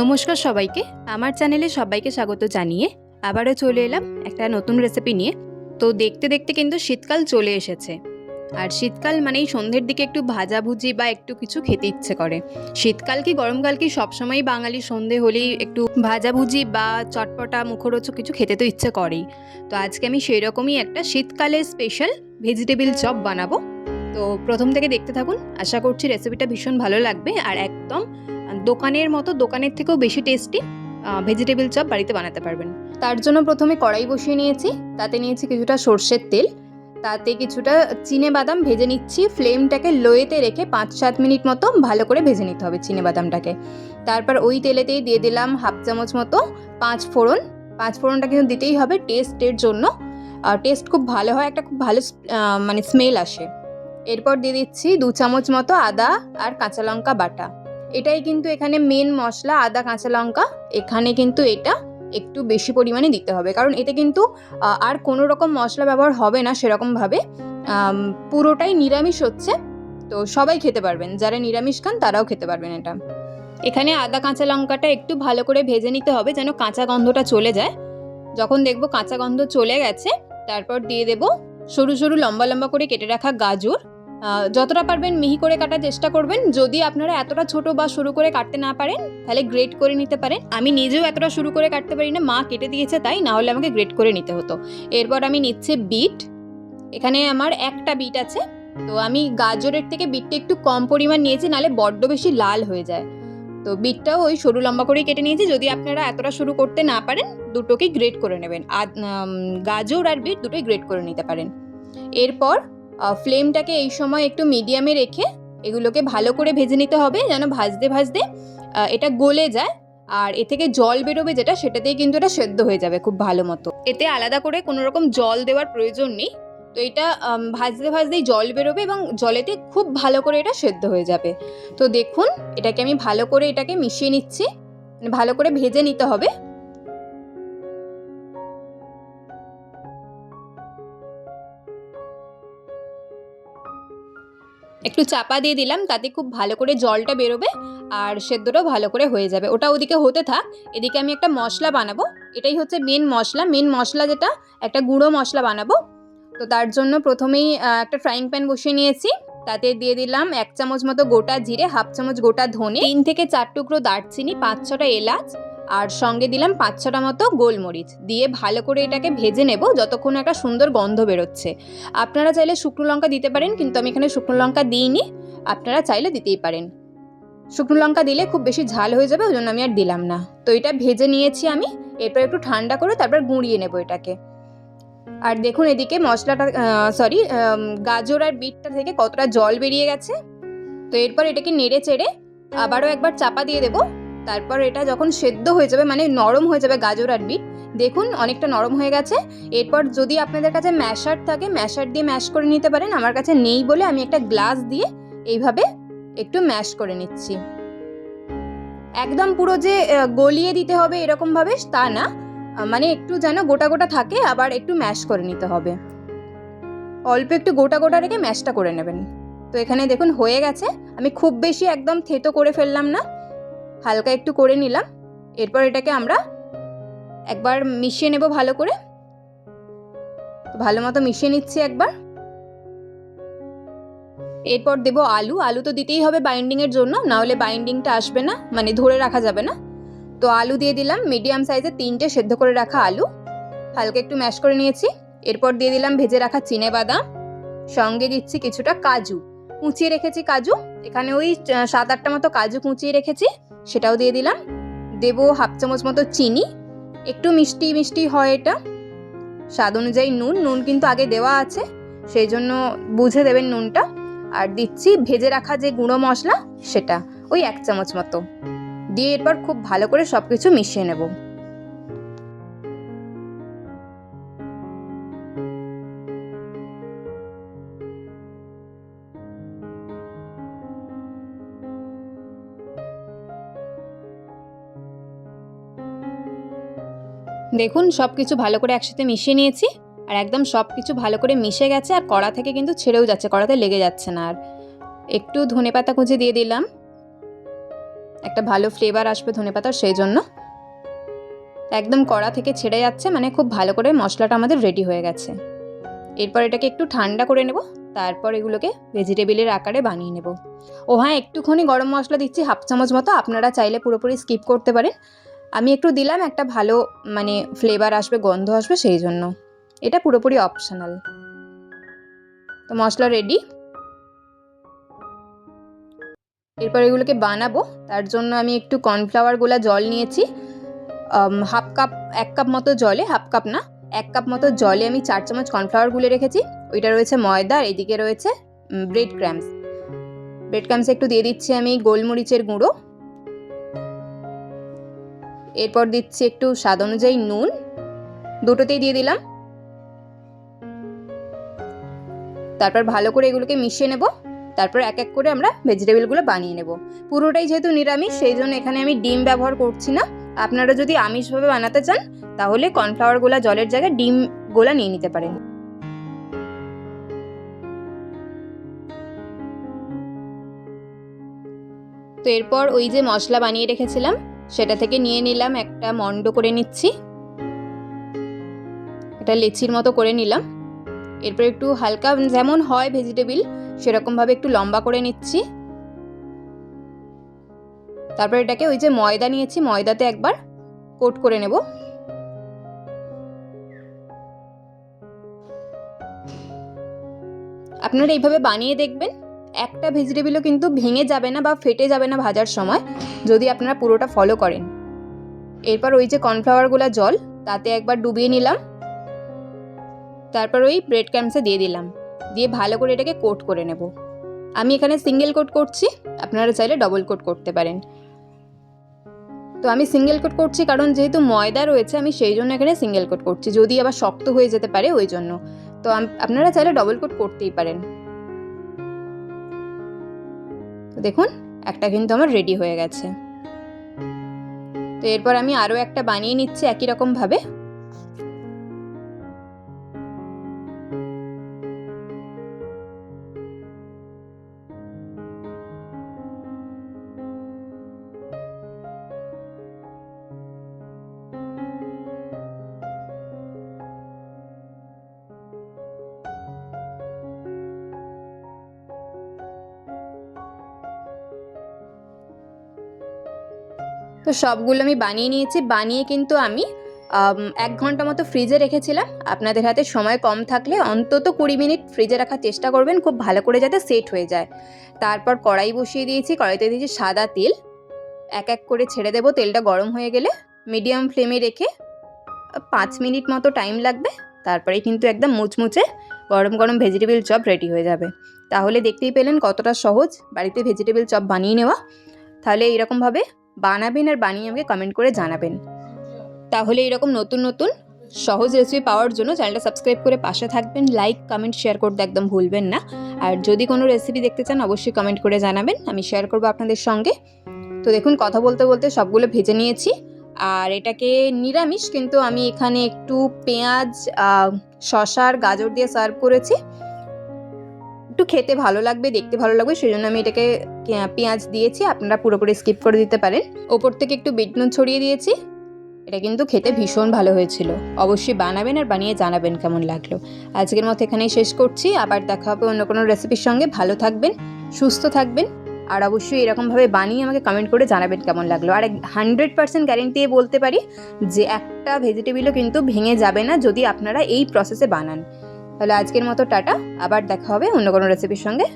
নমস্কার সবাইকে। আমার চ্যানেলে সবাইকে স্বাগত জানিয়ে আবারও চলে এলাম একটা নতুন রেসিপি নিয়ে। তো দেখতে দেখতে কিন্তু শীতকাল চলে এসেছে। আর শীতকাল মানেই সন্ধ্যের দিকে একটু ভাজাভুজি বা একটু কিছু খেতে ইচ্ছে করে। শীতকাল কি গরমকাল কি সবসময় বাঙালি সন্ধে হলেই একটু ভাজাভুজি বা চটপটা মুখরোচক কিছু খেতে তো ইচ্ছে করেই। তো আজকে আমি সেই রকমই একটা শীতকালে স্পেশাল ভেজিটেবিল চপ বানাবো। তো প্রথম থেকে দেখতে থাকুন। আশা করছি রেসিপিটা ভীষণ ভালো লাগবে আর একদম দোকানের মতো, দোকানের থেকেও বেশি টেস্টি ভেজিটেবল চপ বাড়িতে বানাতে পারবেন। তার জন্য প্রথমে কড়াই বসিয়ে নিয়েছি, তাতে নিয়েছি কিছুটা সর্ষের তেল, তাতে কিছুটা চিনে বাদাম ভেজে নিচ্ছি ফ্লেমটাকে লোয়েতে রেখে পাঁচ সাত মিনিট মতো ভালো করে ভেজে নিতে হবে চিনে বাদামটাকে। তারপর ওই তেলেতেই দিয়ে দিলাম হাফ চামচ মতো পাঁচ ফোড়ন, পাঁচ ফোড়নটা কিন্তু দিতেই হবে টেস্টের জন্য। আর টেস্ট খুব ভালো হয়, একটা খুব ভালো মানে স্মেল আসে। এরপর দিয়ে দিচ্ছি দু চামচ মতো আদা আর কাঁচা লঙ্কা বাটা। এটাই কিন্তু এখানে মেন মশলা, আদা, কাঁচা লঙ্কা। এখানে কিন্তু এটা একটু বেশি পরিমাণে দিতে হবে। কারণ এতে কিন্তু আর কোনো রকম মশলা ব্যবহার হবে না সেরকমভাবে পুরোটাই নিরামিষ হচ্ছে। তো সবাই খেতে পারবেন। যারা নিরামিষ খান তারাও খেতে পারবেন এটা। এখানে আদা, কাঁচা লঙ্কাটা একটু ভালো করে ভেজে নিতে হবে যেন কাঁচা গন্ধটা চলে যায়। যখন দেখব কাঁচা গন্ধ চলে গেছে, তারপর দিয়ে দেবো সরু সরু লম্বা লম্বা করে কেটে রাখা গাজর। যতটা পারবেন মিহি করে কাটার চেষ্টা করবেন। যদি আপনারা এতটা ছোট বা শুরু করে কাটতে না পারেন, তাহলে গ্রেট করে নিতে পারেন। আমি নিজেও এতটা শুরু করে কাটতে পারি না, মা কেটে দিয়েছে তাই, না হলে আমাকে গ্রেট করে নিতে হতো। এরপর আমি নিচ্ছি বিট এখানে আমার একটা বিট আছে। তো আমি গাজরের থেকে বিটটা একটু কম পরিমাণ নিয়েছি, নাহলে বড্ড বেশি লাল হয়ে যায়। তো বিটটাও ওই সরু লম্বা করেই কেটে নিয়েছি। যদি আপনারা এতটা শুরু করতে না পারেন, দুটোকেই গ্রেট করে নেবেন। আর গাজর আর বিট দুটোই গ্রেট করে নিতে পারেন। এরপর ফ্লেমটাকে এই সময় একটু মিডিয়ামে রেখে এগুলোকে ভালো করে ভেজে নিতে হবে, যেন ভাজতে ভাজতে এটা গলে যায়। আর এ থেকে জল বেরোবে যেটা, সেটাতেই কিন্তু এটা সেদ্ধ হয়ে যাবে খুব ভালো মতো। এতে আলাদা করে কোনো রকম জল দেওয়ার প্রয়োজন নেই। তো এটা ভাজতে ভাজতেই জল বেরোবে এবং জলেতে খুব ভালো করে এটা সেদ্ধ হয়ে যাবে। তো দেখুন, এটাকে আমি ভালো করে এটাকে মিশিয়ে নিচ্ছি। মানে ভালো করে ভেজে নিতে হবে। একটু চাপা দিয়ে দিলাম, তাতে খুব ভালো করে জলটা বেরোবে আর সেদ্ধটাও ভালো করে হয়ে যাবে। ওটা ওদিকে হতে থাক, এদিকে আমি একটা মশলা বানাবো। এটাই হচ্ছে মেন মশলা। মেন মশলা যেটা, একটা গুঁড়ো মশলা বানাবো। তো তার জন্য প্রথমেই একটা ফ্রাইং প্যান বসিয়ে নিয়েছি। তাতে দিয়ে দিলাম এক চামচ মতো গোটা জিরে, হাফ চামচ গোটা ধনে, তিন থেকে চার টুকরো দারচিনি, পাঁচ ছটা এলাচ আর সঙ্গে দিলাম পাঁচ ছটা মতো গোলমরিচ। দিয়ে ভালো করে এটাকে ভেজে নেব যতক্ষণ একটা সুন্দর গন্ধ বেরোচ্ছে। আপনারা চাইলে শুকনো লঙ্কা দিতে পারেন, কিন্তু আমি এখানে শুকনো লঙ্কা দিইনি। আপনারা চাইলে দিতেই পারেন। শুকনো লঙ্কা দিলে খুব বেশি ঝাল হয়ে যাবে, ওই জন্য আমি আর দিলাম না। তো এটা ভেজে নিয়েছি আমি, এরপর একটু ঠান্ডা করে তারপর গুঁড়িয়ে নেব এটাকে। আর দেখুন এদিকে মশলাটা সরি গাজর আর বিটটা থেকে কতটা জল বেরিয়ে গেছে। তো এরপর এটাকে নেড়ে চেড়ে আবারও একবার চাপা দিয়ে দেবো। তারপর এটা যখন সেদ্ধ হয়ে যাবে মানে নরম হয়ে যাবে গাজর আর বিট, দেখুন অনেকটা নরম হয়ে গেছে। এরপর যদি আপনাদের কাছে ম্যাশার থাকে ম্যাশার দিয়ে ম্যাশ করে নিতে পারেন। আমার কাছে নেই বলে আমি একটা গ্লাস দিয়ে এইভাবে একটু ম্যাশ করে নিচ্ছি। একদম পুরো যে গলিয়ে দিতে হবে এরকমভাবে তা না। মানে একটু যেন গোটা গোটা থাকে, আবার একটু ম্যাশ করে নিতে হবে। অল্প একটু গোটা গোটা রেখে ম্যাশটা করে নেবেন। তো এখানে দেখুন হয়ে গেছে। আমি খুব বেশি একদম থেতো করে ফেললাম না। হালকা একটু করে নিলাম। এরপর এটাকে আমরা একবার মিশিয়ে নেব ভালো করে। ভালো মতো মিশিয়ে নিচ্ছি একবার। এরপর দেব আলু। আলু তো দিতেই হবে বাইন্ডিংয়ের জন্য না হলে বাইন্ডিংটা আসবে না মানে ধরে রাখা যাবে না। তো আলু দিয়ে দিলাম মিডিয়াম সাইজের তিনটে সেদ্ধ করে রাখা আলু। হালকা একটু ম্যাশ করে নিয়েছি। এরপর দিয়ে দিলাম ভেজে রাখা চিনে বাদাম। সঙ্গে দিচ্ছি কিছুটা কাজু। কুচিয়ে রেখেছি কাজু। এখানে ওই সাত আটটা মতো কাজু কুচিয়ে রেখেছি, সেটাও দিয়ে দিলাম। দেবো হাফ চামচ মতো চিনি, একটু মিষ্টি মিষ্টি হয় এটা। স্বাদ অনুযায়ী নুন নুন কিন্তু আগে দেওয়া আছে, সেই জন্য বুঝে দেবেন নুনটা। আর দিচ্ছি ভেজে রাখা যে গুঁড়ো মশলা, সেটা, ওই এক চামচ মতো। দিয়ে এরপর খুব ভালো করে সব কিছু মিশিয়ে নেব। দেখুন সব কিছু ভালো করে একসাথে মিশিয়ে নিয়েছি আর একদম সব কিছু ভালো করে মিশে গেছে আর কড়া থেকে কিন্তু ছেড়েও যাচ্ছে, কড়াতে লেগে যাচ্ছে না আর। একটু ধনে পাতা কুচি দিয়ে দিলাম। একটা ভালো ফ্লেভার আসবে ধনেপাতার সেই জন্য। একদম কড়া থেকে ছেড়ে যাচ্ছে মানে খুব ভালো করে মশলাটা আমাদের রেডি হয়ে গেছে। এরপর এটাকে একটু ঠান্ডা করে নেব, তারপর এগুলোকে ভেজিটেবিলের আকারে বানিয়ে নেব। ও হ্যাঁ একটুখানি গরম মশলা দিচ্ছি, হাফ চামচ মতো, আপনারা চাইলে পুরোপুরি স্কিপ করতে পারেন। আমি একটু দিলাম, একটা ভালো মানে ফ্লেভার আসবে, গন্ধ আসবে, সেই জন্য। এটা পুরোপুরি অপশনাল তো মশলা রেডি এরপর এগুলোকে বানাবো। তার জন্য আমি একটু কর্নফ্লাওয়ার গোলা জল নিয়েছি। হাফ কাপ এক কাপ মতো জলে হাফ কাপ না, এক কাপ মতো জলে আমি চার চামচ কর্নফ্লাওয়ার গুলে রেখেছি। ওইটা রয়েছে ময়দা, আর এদিকে রয়েছে ব্রেড ক্র্যাম্পস ব্রেড ক্র্যাম্পস একটু দিয়ে দিচ্ছি আমি গোলমরিচের গুঁড়ো। এরপর দিচ্ছি একটু স্বাদ অনুযায়ী নুন। দুটোতেই দিয়ে দিলাম। তারপর ভালো করে এগুলোকে মিশিয়ে নেব। তারপর এক এক করে আমরা ভেজিটেবলগুলো বানিয়ে নেব। পুরোটাই যেহেতু নিরামিষ, সেই জন্য এখানে আমি ডিম ব্যবহার করছি না। আপনারা যদি আমিষভাবে বানাতে চান, তাহলে কর্নফ্লাওয়ার গোলা জলের জায়গায় ডিম গোলা নিয়ে নিতে পারেন। তো এরপর ওই যে মশলা বানিয়ে রেখেছিলাম সেটা থেকে নিয়ে নিলাম, একটা মন্ড করে নিচ্ছি। এটা লেচির মতো করে নিলাম। এরপর একটু হালকা যেমন হয় ভেজিটেবিল সেরকমভাবে একটু লম্বা করে নিচ্ছি। তারপর এটাকে ওই যে ময়দা নিয়েছি, ময়দাতে একবার কোট করে নেব। আপনারা এইভাবে বানিয়ে দেখবেন। একটা ভেজিটেবিলও কিন্তু ভেঙে যাবে না বা ফেটে যাবে না ভাজার সময়, যদি আপনারা পুরোটা ফলো করেন। এরপর ওই যে কর্নফ্লাওয়ারগুলো জল, তাতে একবার ডুবিয়ে নিলাম। তারপর ওই ব্রেড ক্যাম্পসে দিয়ে দিলাম। দিয়ে ভালো করে এটাকে কোট করে নেব। আমি এখানে সিঙ্গেল কোট করছি, আপনারা চাইলে ডবল কোট করতে পারেন। তো আমি সিঙ্গেল কোট করছি কারণ যেহেতু ময়দা রয়েছে, আমি সেই জন্য এখানে সিঙ্গেল কোট করছি। যদি আবার শক্ত হয়ে যেতে পারে, ওই জন্য। তো আপনারা চাইলে ডবল কোট করতেই পারেন। দেখুন, একটা কিন্তু আমার রেডি হয়ে গেছে। তো এরপর আমি আরও একটা বানিয়ে নিচ্ছি একই রকমভাবে। তো সবগুলো আমি বানিয়ে নিয়েছি। বানিয়ে কিন্তু আমি এক ঘণ্টা মতো ফ্রিজে রেখেছিলাম। আপনাদের হাতে সময় কম থাকলে অন্তত কুড়ি মিনিট ফ্রিজে রাখার চেষ্টা করবেন, খুব ভালো করে যাতে সেট হয়ে যায়। তারপর কড়াই বসিয়ে দিয়েছি, কড়াইতে দিয়েছি সাদা তেল। এক এক করে ছেড়ে দেবো, তেলটা গরম হয়ে গেলে মিডিয়াম ফ্লেমে রেখে পাঁচ মিনিট মতো টাইম লাগবে। তারপরে কিন্তু একদম মুচমুচে গরম গরম ভেজিটেবিল চপ রেডি হয়ে যাবে। তাহলে দেখতেই পেলেন কতটা সহজ বাড়িতে ভেজিটেবিল চপ বানিয়ে নেওয়া। তাহলে এইরকমভাবে বানাবেন আর বানিয়ে আমাকে কমেন্ট করে জানাবেন। তাহলে এরকম নতুন নতুন সহজ রেসিপি পাওয়ার জন্য চ্যানেলটা সাবস্ক্রাইব করে পাশে থাকবেন লাইক কমেন্ট শেয়ার করতে একদম ভুলবেন না। আর যদি কোনো রেসিপি দেখতে চান, অবশ্যই কমেন্ট করে জানাবেন, আমি শেয়ার করব আপনাদের সঙ্গে। তো দেখুন, কথা বলতে বলতে সবগুলো ভেজে নিয়েছি। আর এটাকে নিরামিষ, কিন্তু আমি এখানে একটু পেঁয়াজ শশা আর গাজর দিয়ে সার্ভ করেছি। একটু খেতে ভালো লাগবে, দেখতে ভালো লাগবে সেই জন্য আমি এটাকে পেঁয়াজ দিয়েছি, আপনারা পুরোপুরি স্কিপ করে দিতে পারেন। ওপর থেকে একটু বিট নুন ছড়িয়ে দিয়েছি। এটা কিন্তু খেতে ভীষণ ভালো হয়েছিল। অবশ্যই বানাবেন আর বানিয়ে জানাবেন কেমন লাগল। আজকের মতো এখানেই শেষ করছি। আবার দেখা হবে অন্য কোনো রেসিপির সঙ্গে। ভালো থাকবেন, সুস্থ থাকবেন, আর অবশ্যই এরকমভাবে বানিয়ে আমাকে কমেন্ট করে জানাবেন কেমন লাগল। আর হান্ড্রেড পার্সেন্ট গ্যারেন্টি দিয়ে বলতে পারি যে একটা ভেজিটেবিলও কিন্তু ভেঙে যাবে না যদি আপনারা এই প্রসেসে বানান। তাহলে আজকের মতো টাটা আবার দেখা হবে অন্য কোনো রেসিপির সঙ্গে।